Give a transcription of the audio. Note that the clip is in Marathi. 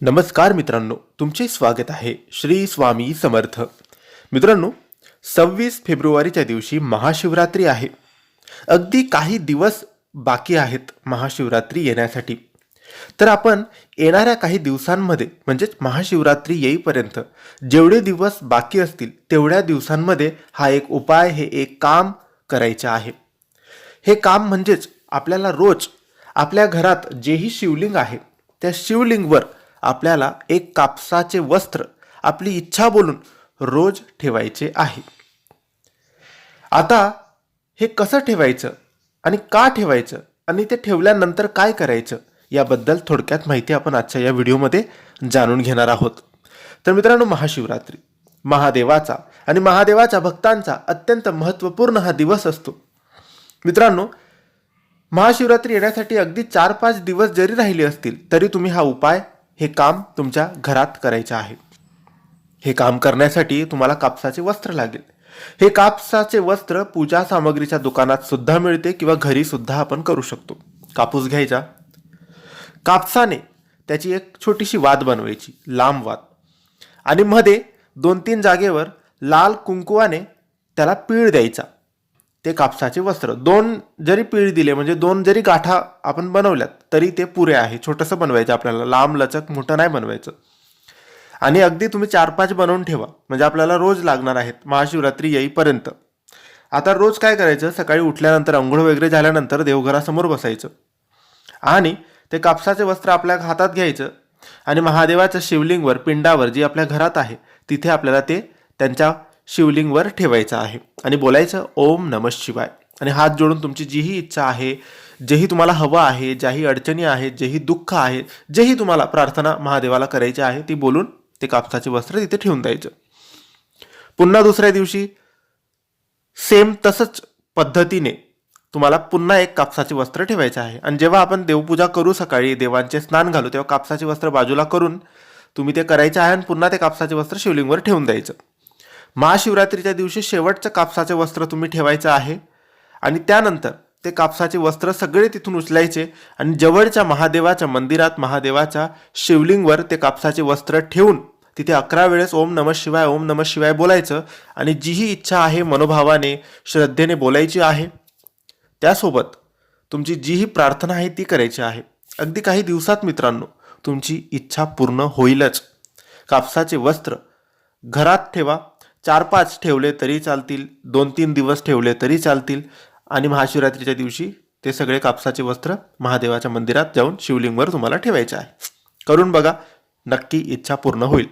नमस्कार मित्रांनो तुमचे स्वागत आहे श्री स्वामी समर्थ. मित्रांनो सव्वीस फेब्रुवारीच्या दिवशी महाशिवरात्री आहे. अगदी काही दिवस बाकी आहेत महाशिवरात्री येण्यासाठी. तर आपण येणाऱ्या काही दिवसांमध्ये म्हणजेच महाशिवरात्री येईपर्यंत जेवढे दिवस बाकी असतील तेवढ्या दिवसांमध्ये हा एक उपाय हे एक काम करायचे आहे. हे काम म्हणजेच आपल्याला रोज आपल्या घरात जेही शिवलिंग आहे त्या शिवलिंगवर आपल्याला एक कापसाचे वस्त्र आपली इच्छा बोलून रोज ठेवायचे आहे. आता हे कसं ठेवायचं आणि का ठेवायचं आणि ते ठेवल्यानंतर काय करायचं याबद्दल थोडक्यात माहिती आपण आजच्या या व्हिडिओमध्ये जाणून घेणार आहोत. तर मित्रांनो महाशिवरात्री. महादेवाचा आणि महादेवाच्या भक्तांचा अत्यंत महत्त्वपूर्ण हा दिवस असतो. मित्रांनो महाशिवरात्री येण्यासाठी अगदी चार पाच दिवस जरी राहिले असतील तरी तुम्ही हा उपाय हे काम तुमच्या घरात करायचे आहे. हे काम करण्यासाठी तुम्हाला कापसाचे वस्त्र लागेल. हे कापसाचे वस्त्र पूजा सामग्रीच्या दुकानात सुद्धा मिळते किंवा घरी सुद्धा आपण करू शकतो. कापूस घ्यायचा. कापसाने त्याची एक छोटीशी वाद बनवायची लांब वाद आणि मध्ये दोन तीन जागेवर लाल कुंकुवाने त्याला पीळ द्यायचा. ते कापसाचे वस्त्र. दोन जरी पिळी दिले म्हणजे दोन जरी गाठा आपण बनवल्यात तरी ते पुरे आहे. छोटंसं बनवायचं आपल्याला. लांब लचक मोठं नाही बनवायचं. आणि अगदी तुम्ही चार पाच बनवून ठेवा. म्हणजे आपल्याला रोज लागणार आहेत. महाशिवरात्री येईपर्यंत. आता रोज काय करायचं? सकाळी उठल्यानंतर अंघोळ वगैरे झाल्यानंतर देवघरासमोर बसायचं. आणि ते कापसाचे वस्त्र आपल्या हातात घ्यायचं. आणि महादेवाच्या शिवलिंगवर पिंडावर जी आपल्या घरात आहे तिथे आपल्याला ते त्यांच्या शिवलिंगवर ठेवायचं आहे. आणि बोलायचं ओम नम शिवाय. आणि हात जोडून तुमची जीही इच्छा आहे जेही तुम्हाला हवं आहे ज्याही अडचणी आहेत जेही दुःख आहे जेही तुम्हाला प्रार्थना महादेवाला करायची आहे ती बोलून ते कापसाचे वस्त्र तिथे ठेवून द्यायचं. पुन्हा दुसऱ्या दिवशी सेम तसंच पद्धतीने तुम्हाला पुन्हा एक कापसाचे वस्त्र ठेवायचे आहे. आणि जेव्हा आपण देवपूजा करू सकाळी देवांचे स्नान घालू तेव्हा कापसाचे वस्त्र बाजूला करून तुम्ही ते करायचे आहे आणि पुन्हा ते कापसाचे वस्त्र शिवलिंगवर ठेवून द्यायचं. महाशिवरात्रीच्या दिवशी शेवटचं कापसाचे वस्त्र तुम्ही ठेवायचं आहे. आणि त्यानंतर ते कापसाचे वस्त्र सगळे तिथून उचलायचे आणि जवळच्या महादेवाच्या मंदिरात महादेवाच्या शिवलिंगवर ते कापसाचे वस्त्र ठेवून तिथे अकरा वेळेस ओम नम शिवाय ओम नम शिवाय बोलायचं. आणि जीही इच्छा आहे मनोभावाने श्रद्धेने बोलायची आहे. त्यासोबत तुमची जीही प्रार्थना आहे ती करायची आहे. अगदी काही दिवसात मित्रांनो तुमची इच्छा पूर्ण होईलच. कापसाचे वस्त्र घरात ठेवा. चार पाच ठेवले तरी चालतील दोन तीन दिवस ठेवले तरी चालतील आणि महाशिवरात्रीच्या दिवशी ते सगळे कापसाचे वस्त्र महादेवाच्या मंदिरात जाऊन शिवलिंगवर तुम्हाला ठेवायचे आहे. करून बघा नक्की इच्छा पूर्ण होईल.